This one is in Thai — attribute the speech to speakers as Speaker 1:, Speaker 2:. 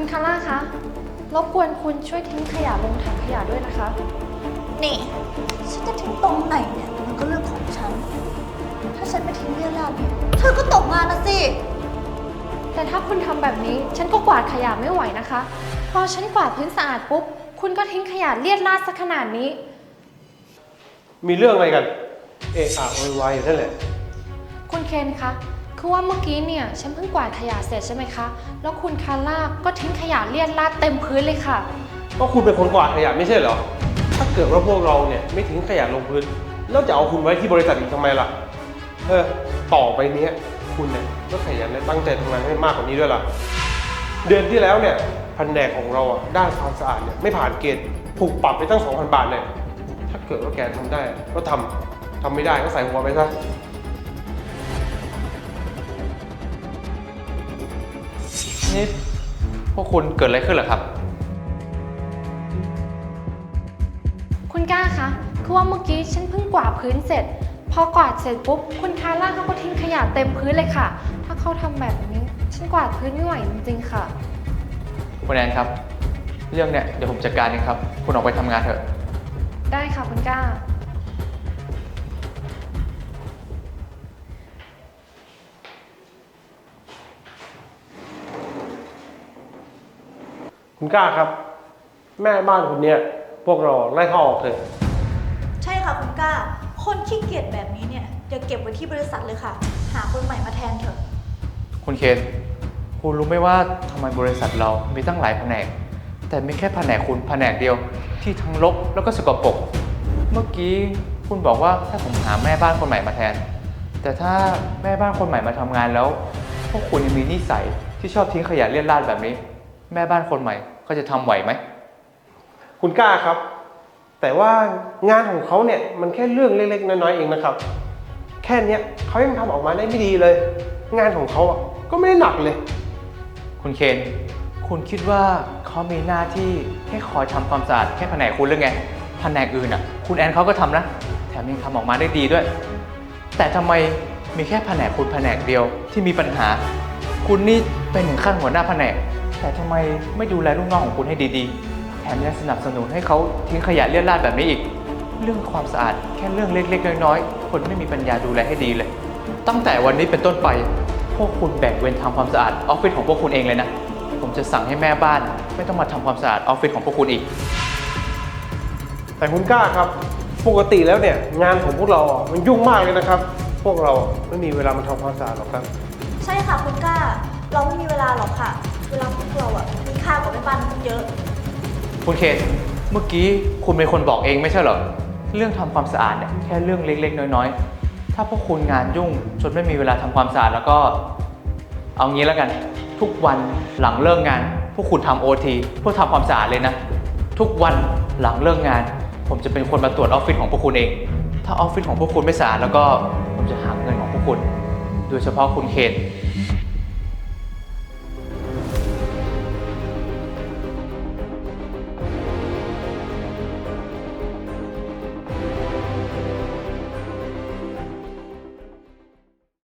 Speaker 1: คุณคาร่าคะ รบกวนคุณช่วยทิ้งขยะลงถังขยะด้วยนะคะ
Speaker 2: นี่ ฉันจะทิ้งตรงไหนเนี่ยมันก็เรื่องของฉัน ถ้าฉันไปทิ้งเรี่ยราดเนี่ยเธอก็ตกงานนะสิ
Speaker 1: แต่ถ้าคุณทำแบบนี้ฉันก็กวาดขยะไม่ไหวนะคะ พอฉันกวาดพื้นสะอาดปุ๊บ คุณก็ทิ้งขยะเลียดลาดซะขนาดนี้
Speaker 3: มีเรื่องอะไรกัน เอะอะโวยวายอยู่นั่นแหละ
Speaker 1: คุณเคนคะ คือว่าเมื่อกี้เนี่ยฉันเพิ่งกวาดขยะเสร็จใช่ไหมคะ แล้วคุณคาร่าก็ทิ้งขยะเลียดลาดเต็มพื้นเลยค่ะ
Speaker 3: ก็คุณเป็นคนกวาดขยะไม่ใช่เหรอ ถ้าเกิดว่าพวกเราเนี่ยไม่ทิ้งขยะลงพื้น แล้วจะเอาคุณไว้ที่บริษัทอีกทำไมล่ะ เออ ต่อไปเนี้ยคุณเนี่ยก็ขยันและตั้งใจทำงานให้มากกว่านี้ด้วยล่ะ เดือนที่แล้วเนี่ยแผนกของเราอะด้านความสะอาดเนี่ยไม่ผ่านเกณฑ์ถูกปรับไปตั้ง 2,000 บาทเนี่ยถ้าเกิดว่าแกทำได้ก็ทำทำไม่ได้ก็ใส่หัวไปซะ
Speaker 4: นี่พวกคุณเกิดอะไรขึ้นเหรอครับ
Speaker 1: คุณกล้าคะคือว่าเมื่อกี้ฉันเพิ่งกวาดพื้นเสร็จ พอกวาดเสร็จปุ๊บ คุณคาร่าเขาก็ทิ้งขยะเต็มพื้นเลยค่ะ ถ้าเขาทำแบบนี้ ฉันกวาดพื้นไม่ไหวจริงๆค่ะ
Speaker 4: คุณแอนครับ เรื่องเนี่ยเดี๋ยวผมจัดการเองครับ คุณออกไปทำงานเถอะ
Speaker 1: ได้ค่ะคุณกล้า
Speaker 3: คุณกล้าครับ แม่บ้านคนเนี้ยพวกเราไล่เขาออกเถอะ
Speaker 2: ใช่ค่ะคุณกล้า คนขี้เกียจแบบนี้เนี่ยอย่าเก็บไว้ที่บริษัทเลยค่ะ หาคนใหม่มาแทนเถอะ
Speaker 4: คุณเคน คุณรู้ไหมว่าทำไมบริษัทเรามีตั้งหลายแผนก แต่มีแค่แผนกคุณแผนกเดียวที่ทั้งรกแล้วก็สกปรก เมื่อกี้คุณบอกว่าถ้าผมหาแม่บ้านคนใหม่มาแทน แต่ถ้าแม่บ้านคนใหม่มาทำงานแล้ว พวกคุณยังมีนิสัยที่ชอบทิ้งขยะเลี่ยนลาดแบบนี้ แม่บ้านคนใหม่เขาจะทำไหวไหม
Speaker 3: คุณกล้าครับ แต่ว่างานของเขาเนี่ยมันแค่เรื่องเล็กๆ น้อยๆเองนะครับ แค่เนี้ยเขายังทำออกมาได้ไม่ดีเลย งานของเขาอะก็ไม่ได้หนักเลย
Speaker 4: คุณเคน คุณคิดว่าเขามีหน้าที่แค่คอยทำความสะอาดแค่แผนกคุณหรือไง แผนกอื่นอะ คุณแอนเขาก็ทำนะ แถมยังทำออกมาได้ดีด้วย แต่ทำไมมีแค่แผนกคุณแผนกเดียวที่มีปัญหา คุณนี่เป็นถึงขั้นหัวหน้าแผนก แต่ทำไมไม่ดูแลลูกน้องของคุณให้ดีๆ แถมยังสนับสนุนให้เขาทิ้งขยะเลี่ยนลาดแบบนี้อีก เรื่องความสะอาดแค่เรื่องเล็กๆ น้อยๆ คนไม่มีปัญญาดูแลให้ดีเลย ตั้งแต่วันนี้เป็นต้นไป พวกคุณแบ่งเวรทำความสะอาดออฟฟิศของพวกคุณเองเลยนะ ผมจะสั่งให้แม่บ้าน ไม่ต้องมาทำความสะอาดออฟฟิศของพวกคุณอีก
Speaker 3: แต่คุณกล้าครับ ปกติแล้วเนี่ยงานของพวกเราอะมันยุ่งมากเลยนะครับ พวกเราไม่มีเวลามาทำความสะอาดหรอกครับ
Speaker 2: ใช่ค่ะคุณกล้า เราไม่มีเวลาหรอกค่ะ เวลาพวกเราอะมีค่ากว่าแม่บ้านเยอะ
Speaker 4: คุณเคนเมื่อกี้คุณเป็นคนบอกเองไม่ใช่เหรอ เรื่องทำความสะอาดเนี่ยแค่เรื่องเล็ก ๆ น้อย ๆ ถ้าพวกคุณงานยุ่งจนไม่มีเวลาทำความสะอาดแล้วก็ เอางี้แล้วกัน ทุกวันหลังเลิกงาน พวกคุณทำโอทีเพื่อทำความสะอาดเลยนะ ทุกวันหลังเลิกงาน ผมจะเป็นคนมาตรวจออฟฟิศของพวกคุณเอง ถ้าออฟฟิศของพวกคุณไม่สะอาดแล้วก็ผมจะหักเงินของพวกคุณ โดยเฉพาะคุณเคน